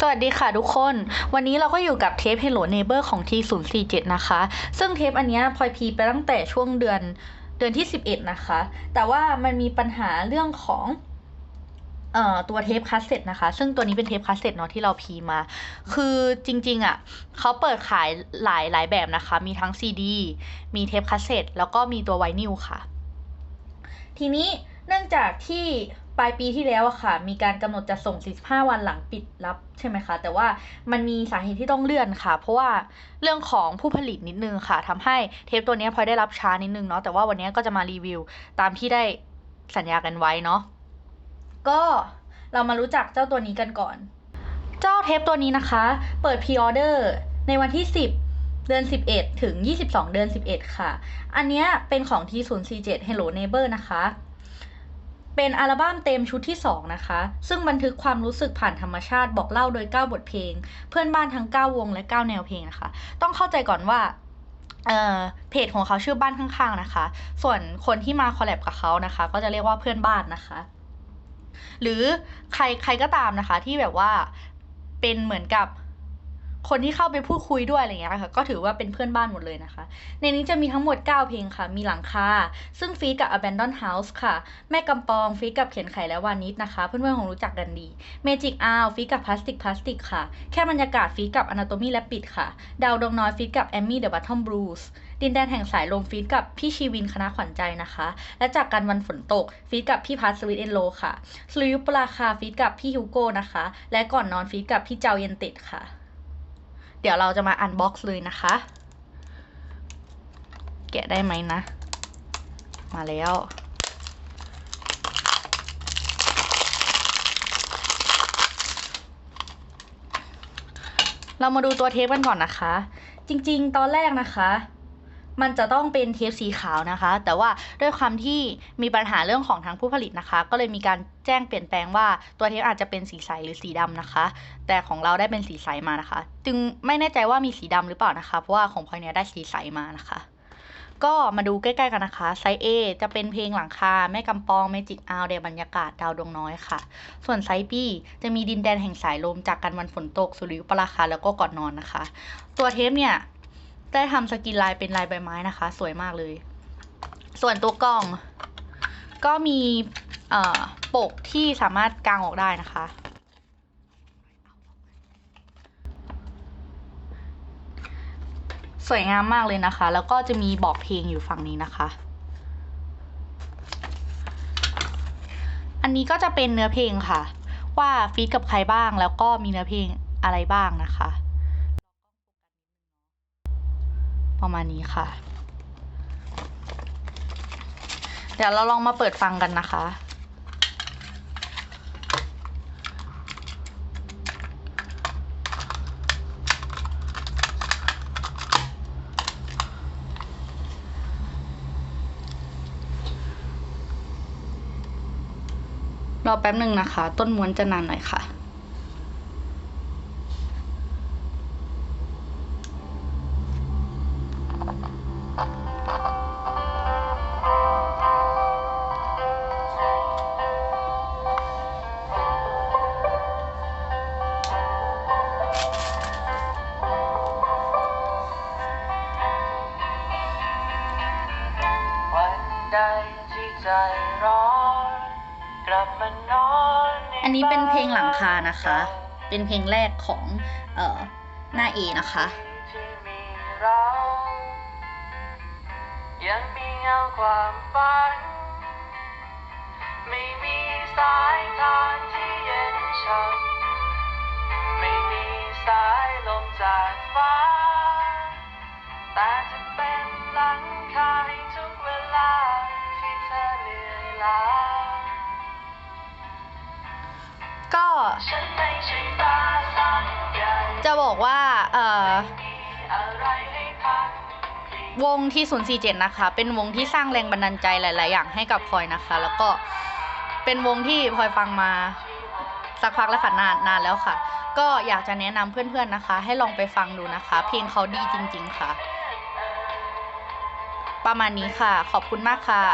สวัสดีค่ะทุกคน วันนี้เราก็อยู่กับเทป Hello Neighbor ของ T047 นะคะ ซึ่งเทปอันนี้พลอยพีไปตั้งแต่ช่วงเดือนเดือนที่ 11 นะคะ แต่ว่ามันมีปัญหาเรื่องของเอ่อตัวเทปคาสเซ็ตนะคะ ซึ่งตัวนี้เป็นเทปคาสเซ็ตเนาะที่เราพีมา คือจริงๆอะเขาเปิดขายหลายหลายแบบนะคะ มีทั้ง CD มีเทปคาสเซ็ตแล้วก็มีตัวไวนิลค่ะ ทีนี้เนื่องจากที่ ปลายปีที่แล้วอะค่ะ มีการกำหนดจะส่ง 45 วันหลังปิดรับใช่ไหมคะ แต่ว่ามันมีสาเหตุที่ต้องเลื่อนค่ะ เพราะว่าเรื่องของผู้ผลิตนิดนึงค่ะทำให้เทปตัวนี้พลอยได้รับช้านิดนึงเนาะ แต่ว่าวันนี้ก็จะมารีวิวตามที่ได้สัญญากันไว้เนาะ ก็เรามารู้จักเจ้าตัวนี้กันก่อน เจ้าเทปตัวนี้นะคะ เปิดพรีออเดอร์ในวันที่ 10เดือน 11 ถึง 22 เดือน 11 ค่ะ อันเนี้ยเป็นของ T047 Hello Neighbor นะคะ เป็นอัลบั้มเต็มชุดที่ 2 นะคะ ซึ่งบันทึกความรู้สึกผ่านธรรมชาติบอกเล่าโดย 9 บทเพลง เพื่อนบ้านทั้ง 9 วงและ 9 แนวเพลงนะคะ ต้องเข้าใจก่อนว่าเอ่อเพจของเขาชื่อบ้านข้างๆนะคะ ส่วนคนที่มาคอลแลบกับเขานะคะ ก็จะเรียกว่าเพื่อนบ้านนะคะ หรือใครใครก็ตามนะคะที่แบบว่าเป็นเหมือนกับ คนที่เข้าไปพูดคุยด้วยอะไรเงี้ยค่ะก็ถือว่าเป็นเพื่อนบ้านหมดเลยนะคะ ในนี้จะมีทั้งหมด 9 เพลงค่ะ มีหลังคาซึ่งฟีดกับ Abandon House ค่ะ แม่กำปองฟีดกับเขียนไขและวานิชนะคะ เพื่อนๆคงรู้จักกันดี Magic Owl ฟีดกับพลาสติกพลาสติกค่ะ แค่บรรยากาศฟีดกับ Anatomy และปิดค่ะ ดาวดวงน้อยฟีดกับ Amy the Bottom Blues ดินแดนแห่งสายลมฟีดกับพี่ชีวินคณะขวัญใจนะคะ และจากการวันฝนตกฟีดกับพี่พัทสวิตเอนโลค่ะสลุยุปราคาฟีดกับพี่ฮิวโก้นะคะ และก่อนนอนฟีดกับพี่เจาเย็นติดค่ะ เดี๋ยวเราจะมาอันบ็อกซ์เลยนะคะ แกะได้ไหมนะ มาแล้ว เรามาดูตัวเทปกันก่อนนะคะ จริงๆ ตอนแรกนะคะ มันจะต้องเป็นเทปสีขาวนะคะ แต่ว่าด้วยความที่มีปัญหาเรื่องของทางผู้ผลิตนะคะ ก็เลยมีการแจ้งเปลี่ยนแปลงว่าตัวเทปอาจจะเป็นสีใสหรือสีดำนะคะ แต่ของเราได้เป็นสีใสมานะคะ จึงไม่แน่ใจว่ามีสีดำหรือเปล่านะคะ เพราะว่าของพลอยเนี่ยได้สีใสมานะคะ ก็มาดูใกล้ๆกันนะคะ ไซส์ A จะเป็นเพลงหลังคา แม่กำปองแม่จิกอาวเดบรรยากาศดาวดวงน้อยค่ะ ส่วนไซส์ B จะมีดินแดนแห่งสายลมจากกันวันฝนตกสุริยุปราคาแล้วก็ก่อนนอนนะคะ ตัวเทปเนี่ย ได้ทำสกินลายเป็นลายใบไม้นะคะ สวยมากเลย ส่วนตัวกล่อง ก็มีปกที่สามารถกางออกได้นะคะ สวยงามมากเลยนะคะ แล้วก็จะมีบอกเพลงอยู่ฝั่งนี้นะคะ อันนี้ก็จะเป็นเนื้อเพลงค่ะ ว่าฟีดกับใครบ้างแล้วก็มีเนื้อเพลงอะไรบ้างนะคะ ประมาณนี้ค่ะ เดี๋ยวเราลองมาเปิดฟังกันนะคะ รอแป๊บหนึ่งนะคะ ต้นม้วนจะนานหน่อยค่ะ อันนี้เป็นเพลงหลังคานะคะ เป็นเพลงแรกของเอ่อหน้าเอนะคะยังมีเงาความฝัน ไม่มีสายทานที่เย็นช่ำไม่มีสาย จะบอกว่า เอ่อวงที่ 047 นะคะ เป็นวงที่สร้างแรงบันดาลใจหลาย ๆ อย่างให้กับพลอยนะคะ แล้วก็เป็นวงที่พลอยฟังมาสักพักแล้วค่ะนานนานแล้วค่ะ ก็อยากจะแนะนำเพื่อน ๆ นะคะ ให้ลองไปฟังดูนะคะ เพลงเขาดีจริง ๆ ค่ะ ประมาณนี้ค่ะ ขอบคุณมากค่ะ